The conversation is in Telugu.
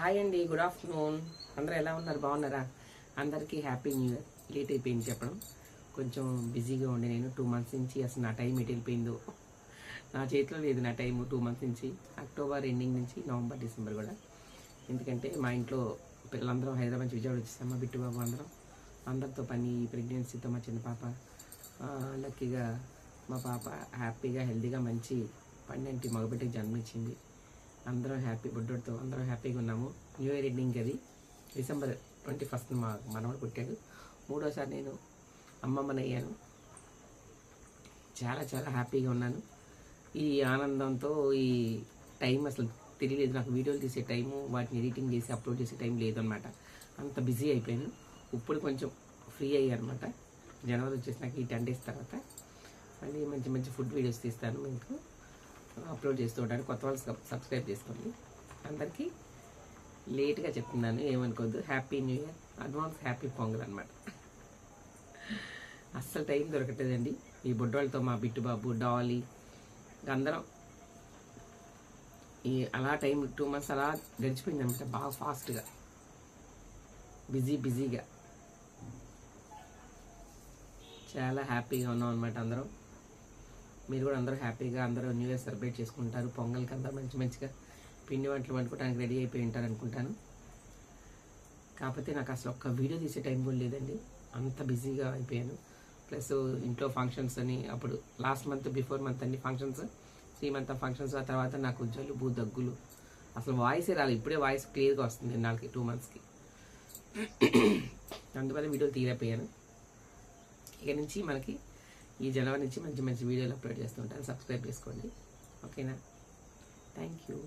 హాయ్ అండి గుడ్ ఆఫ్టర్నూన్ అందరూ ఎలా ఉన్నారు? బాగున్నారా? అందరికీ హ్యాపీ న్యూ ఇయర్ లేట్ అయిపోయింది చెప్పడం. కొంచెం బిజీగా ఉండి నేను టూ మంత్స్ నుంచి అసలు నా టైం ఎటు వెళ్ళిపోయిందో. నా చేతిలో లేదు నా టైం టూ మంత్స్ నుంచి. అక్టోబర్ ఎండింగ్ నుంచి నవంబర్ డిసెంబర్ కూడా. ఎందుకంటే మా ఇంట్లో పిల్లలందరం హైదరాబాద్ నుంచి విజయవాడ వచ్చేసాము బిట్టుబాబు అందరం. అందరితో పని ప్రెగ్నెన్సీతో మా చిన్న పాప. లక్కీగా మా పాప హ్యాపీగా హెల్తీగా మంచి పండంటి మగబిడ్డకి జన్మించింది. అందరం హ్యాపీ బుడ్డోడితో అందరం హ్యాపీగా ఉన్నాము. న్యూ ఇయర్ ఎండింగ్ అది. డిసెంబర్ ట్వంటీ ఫస్ట్ మా మనవాడు పుట్టాడు. మూడోసారి నేను అమ్మమ్మని అయ్యాను చాలా చాలా హ్యాపీగా ఉన్నాను. ఈ ఆనందంతో ఈ టైం అసలు తెలియలేదు. నాకు వీడియోలు తీసే టైము వాటిని ఎడిటింగ్ చేసి అప్లోడ్ చేసే టైం లేదనమాట అంత బిజీ అయిపోయాను. ఇప్పుడు కొంచెం ఫ్రీ అయ్యానమాట జనవరి వచ్చేసినాక ఈ టెన్ డేస్ తర్వాత. మళ్ళీ మంచి మంచి ఫుడ్ వీడియోస్ తీస్తాను మీకు. అప్లోడ్ చేస్తూ ఉంటాను. కొత్త వాళ్ళు సబ్- సబ్స్క్రైబ్ చేసుకోండి. అందరికీ లేట్గా చెప్తున్నాను ఏమనుకోద్దు. Happy new year. Advance happy Pongal అనమాట అస్సలు టైం దొరకట్లేదండి. ఈ బుడ్డోళ్ళతో మా బిట్టు బాబు డాలీ అందరం ఈ అలా టైం టూ మంత్స్ అలా గడిచిపోయింది అనమాట బాగా ఫాస్ట్గా. బిజీ బిజీగా. చాలా హ్యాపీగా ఉన్నాం అనమాట అందరం. మీరు కూడా అందరూ హ్యాపీగా అందరూ న్యూ ఇయర్ సెలబ్రేట్ చేసుకుంటారు. పొంగల్కి అందరూ మంచి మంచిగా పిండి వంటలు వండుకోవడానికి రెడీ అయిపోయి ఉంటారు అనుకుంటాను. కాకపోతే నాకు అసలు ఒక్క వీడియో తీసే టైం కూడా లేదండి. అంత బిజీగా అయిపోయాను. ప్లస్ ఇంట్లో ఫంక్షన్స్ అని అప్పుడు లాస్ట్ మంత్ బిఫోర్ మంత్ అన్ని ఫంక్షన్స్. Three month functions. ఆ తర్వాత నాకు జలుబు దగ్గులు. అసలు వాయిసే రాలేదు. ఇప్పుడే వాయిస్ క్లియర్గా వస్తుంది నాలుగు టూ మంత్స్కి. అందువల్ల వీడియోలు తీయలేకపోయాను. ఇక నుంచి మనకి ఈ జనవరి నుంచి మంచి మంచి వీడియోలు అప్లోడ్ చేస్తుంటాను సబ్స్క్రైబ్ చేసుకోండి. ఓకేనా థ్యాంక్ యూ